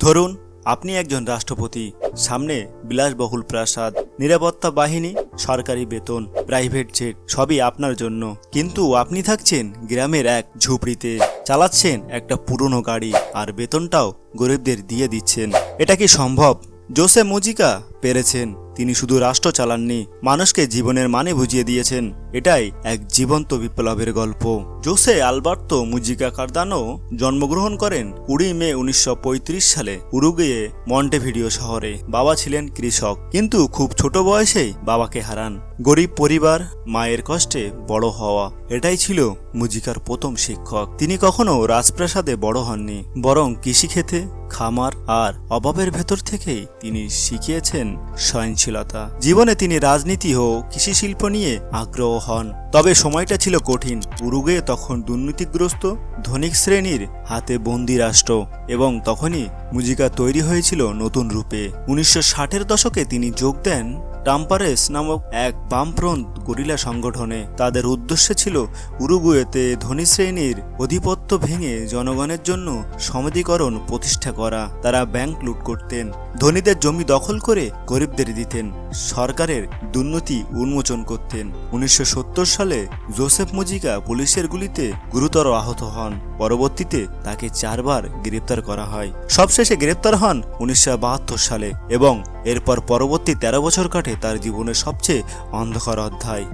ধরুন, আপনি একজন রাষ্ট্রপতি, সামনে বিলাসবহুল প্রাসাদ, নিরাপত্তা বাহিনী, সরকারি বেতন প্রাইভেট জেট সবই আপনার জন্য। কিন্তু আপনি থাকছেন গ্রামের এক ঝুপড়িতে, চালাচ্ছেন একটা পুরনো গাড়ি আর বেতনটাও গরিবদের দিয়ে দিচ্ছেন। এটা কি সম্ভব? জোসে মুজিকা পেরেছেন। তিনি শুধু রাষ্ট্র চালাননি, মানুষকে জীবনের মানে বুঝিয়ে দিয়েছেন। এটাই এক জীবন্ত বিপ্লবের গল্প। জোসে আলবার্তো মুজিকা কার্দানো জন্মগ্রহণ করেন কুড়ি মে উনিশশো পঁয়ত্রিশ সালে উরুগুয়ে, মন্টেভিডিও শহরে। বাবা ছিলেন কৃষক, কিন্তু খুব ছোট বয়সেই বাবাকে হারান। গরিব পরিবার, মায়ের কষ্টে বড় হওয়া, এটাই ছিল মুজিকার প্রথম শিক্ষক। তিনি কখনো রাজপ্রাসাদে বড় হননি, বরং কৃষিক্ষেতে, খামার আর অভাবের ভেতর থেকেই তিনি শিখিয়েছেন সহনশীলতা জীবনে তিনি রাজনীতি ও কৃষি শিল্প নিয়ে আগ্রহ হন। তবে সময়টা ছিল কঠিন। উরুগে তখন দুর্নীতিগ্রস্ত ধনিক শ্রেণির হাতে বন্দি রাষ্ট্র এবং তখনই মুজিকা তৈরি হয়েছিল নতুন রূপে। উনিশশো ষাটের দশকে তিনি যোগ দেন টাম্পারেস নামক এক বামফ্রন্ট গরিলা সংগঠনে। তাদের উদ্দেশ্য ছিল উরুগুয়েতে ধনী শ্রেণির আধিপত্য ভেঙে জনগণের জন্য সমাধিকরণ প্রতিষ্ঠা করা তারা ব্যাংক লুট করতেন। ধনীদের জমি দখল করে গরিবদের দিতেন। সরকারের দুর্নীতি উন্মোচন করতেন। উনিশশো সত্তর সালে জোসেফ মুজিকা পুলিশের গুলিতে গুরুতর আহত হন। পরবর্তীতে তাকে চারবার গ্রেপ্তার করা হয়। সবশেষে গ্রেপ্তার হন উনিশশো বাহাত্তর সালে এবং এরপর পরবর্তী তেরো বছর কাটে তার জীবনের সবচেয়ে অন্ধকার অধ্যায়।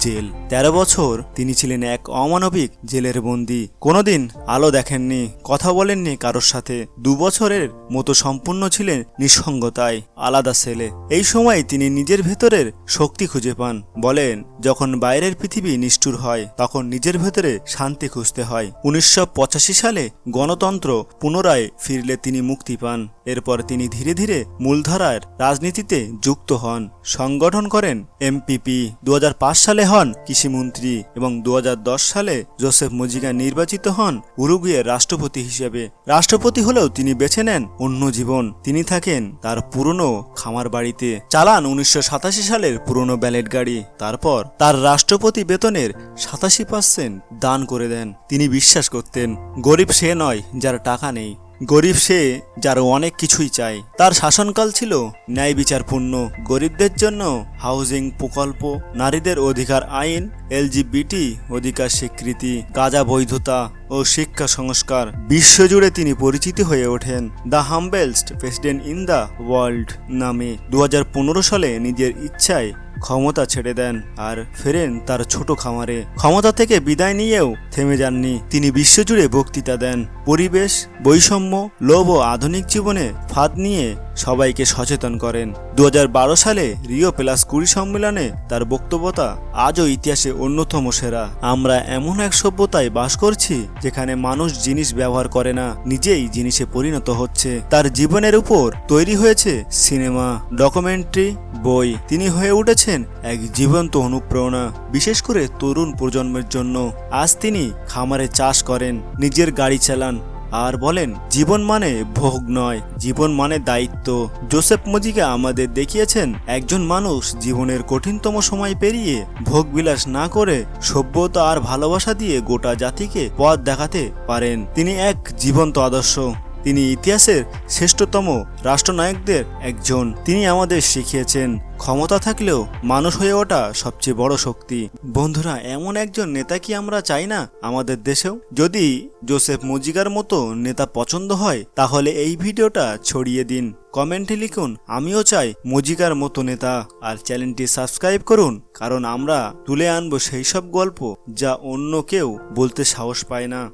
জেল। তেরো বছর তিনি ছিলেন এক অমানবিক জেলের বন্দি। কোনোদিন আলো দেখেননি, কথা বলেননি কারোর সাথে। দু বছরের মতো সম্পূর্ণ ছিলেন নিঃসঙ্গতায় আলাদা সেলে। এই সময় তিনি নিজের ভেতরের শক্তি খুঁজে পান। বলেন, যখন বাইরের পৃথিবী নিষ্ঠুর হয়, তখন নিজের ভেতরে শান্তি খুঁজতে হয়। উনিশশো পঁচাশি সালে গণতন্ত্র পুনরায় ফিরলে তিনি মুক্তি পান। এরপর তিনি ধীরে ধীরে মূলধারার রাজনীতিতে যুক্ত হন। সংগঠন করেন এমপিপি। দু হাজার পাঁচ সালে হন কৃষিমন্ত্রী এবং দু হাজার দশ সালে জোসেফ মুজিকা নির্বাচিত হন উরুগুয়ের রাষ্ট্রপতি হিসেবে। রাষ্ট্রপতি হলেও তিনি বেছে নেন অন্য জীবন। তিনি থাকেন তার পুরনো খামার বাড়িতে। চালান উনিশশো সাতাশি সালের পুরনো ব্যালেট গাড়ি। তারপর তার রাষ্ট্রপতি বেতনের সাতাশি পার্সেন্ট দান করে দেন। তিনি বিশ্বাস করতেন, গরিব সে নয় যার টাকা নেই। গরিব সে যার অনেক কিছুই চায়। তার শাসনকাল ছিল ন্যায় বিচারপূর্ণ গরিবদের জন্য হাউজিং প্রকল্প, নারীদের অধিকার আইন, এলজিবিটি অধিকার স্বীকৃতি, গাঁজা বৈধতা ও শিক্ষা সংস্কার। বিশ্বজুড়ে তিনি পরিচিত হয়ে ওঠেন। The humblest president in the world নামে দু হাজার পনেরো সালে নিজের ইচ্ছায় ক্ষমতা ছেড়ে দেন আর ফেরেন তার ছোট খামারে। ক্ষমতা থেকে বিদায় নিয়েও থেমে যাননি। তিনি বিশ্বজুড়ে বক্তৃতা দেন। পরিবেশ, বৈষম্য, লোভ ও আধুনিক জীবনে ফাঁদ নিয়ে সবাইকে সচেতন করেন। দু হাজার বারো সালে রিও প্লাস কুড়ি সম্মেলনে তার বক্তব্যতা আজও ইতিহাসে অন্যতম সেরা। আমরা এমন এক সভ্যতায় বাস করছি যেখানে মানুষ জিনিস ব্যবহার করে না, নিজেই জিনিসে পরিণত হচ্ছে। তার জীবনের উপর তৈরি হয়েছে সিনেমা, ডকুমেন্টারি, বই। তিনি হয়ে উঠেছেন এক জীবন্ত অনুপ্রেরণা, বিশেষ করে তরুণ প্রজন্মের জন্য। আজ তিনি খামারে চাষ করেন, নিজের গাড়ি চালান আর বলেন, জীবন মানে ভোগ নয়, জীবন মানে দায়িত্ব। জোসেফ মজিকা আমাদের দেখিয়েছেন, একজন মানুষ জীবনের কঠিনতম সময় পেরিয়ে ভোগ বিলাস না করে সভ্যতা আর ভালোবাসা দিয়ে গোটা জাতিকে পথ দেখাতে পারেন। তিনি এক জীবন্ত আদর্শ। তিনি ইতিহাসের শ্রেষ্ঠতম রাষ্ট্রনায়কদের একজন। তিনি আমাদের শিখিয়েছেন, ক্ষমতা থাকলেও মানুষ হয়ে ওঠা সবচেয়ে বড় শক্তি। বন্ধুরা, এমন একজন নেতা কি আমরা চাই না আমাদের দেশেও? যদি জোসেফ মুজিগার মতো নেতা পছন্দ হয়, তাহলে এই ভিডিওটা ছড়িয়ে দিন। কমেন্টে লিখুন, আমিও চাই মুজিকার মতো নেতা। আর চ্যানেলটি সাবস্ক্রাইব করুন, কারণ আমরা তুলে আনব সেই সব গল্প যা অন্য কেউ বলতে সাহস পায় না।